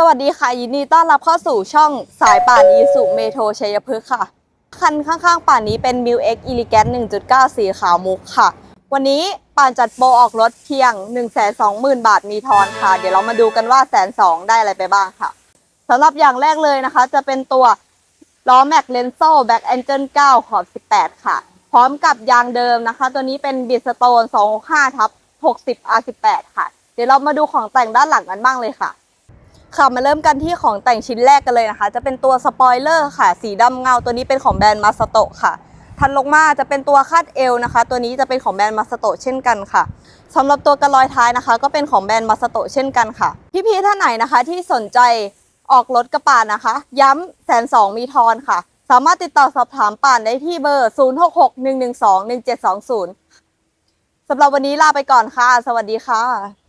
สวัสดีค่ะยินดีต้อนรับเข้าสู่ช่องสายป่านอีสุเมโทชัยพฤกษ์ค่ะ คันข้างๆ ป่านนี้เป็น m ิ X e l e g a n t 1.9 สีขาวมุกค่ะ วันนี้ป่านจัดโปรออกรถเพียง 120,000 บาทมีทอนค่ะ เดี๋ยวเรามาดูกันว่าแสนสองได้อะไรไปบ้างค่ะสำหรับอย่างแรกเลยนะคะ จะเป็นตัวล้อแม็กเลนโซ่แบ็กแอนเจิล9ขอบ 18 ค่ะ พร้อมกับยางเดิมนะคะ ตัวนี้เป็นบิสโตน 265ทับ60 R18 ค่ะ เดี๋ยวเรามาดูของแต่งด้านหลังกันบ้างเลยค่ะ ค่ะมาเริ่มกันที่ของแต่งชิ้นแรกกันเลยนะคะ จะเป็นตัวสปอยเลอร์ค่ะ สีดำเงาตัวนี้เป็นของแบรนด์มาสโตค่ะถัดลงมาจะเป็นตัวคาดเอวนะคะ ตัวนี้จะเป็นของแบรนด์มาสโตเช่นกันค่ะสำหรับตัวกระลอยท้ายนะคะ ก็เป็นของแบรนด์มาสโตเช่นกันค่ะ พี่ๆท่านไหนนะคะที่สนใจออกรถกระป่านนะคะ ย้ำแสนสองมีทอนค่ะ สามารถติดต่อสอบถามป่านได้ที่เบอร์ 0661121720สำหรับวันนี้ลาไปก่อนค่ะ สวัสดีค่ะ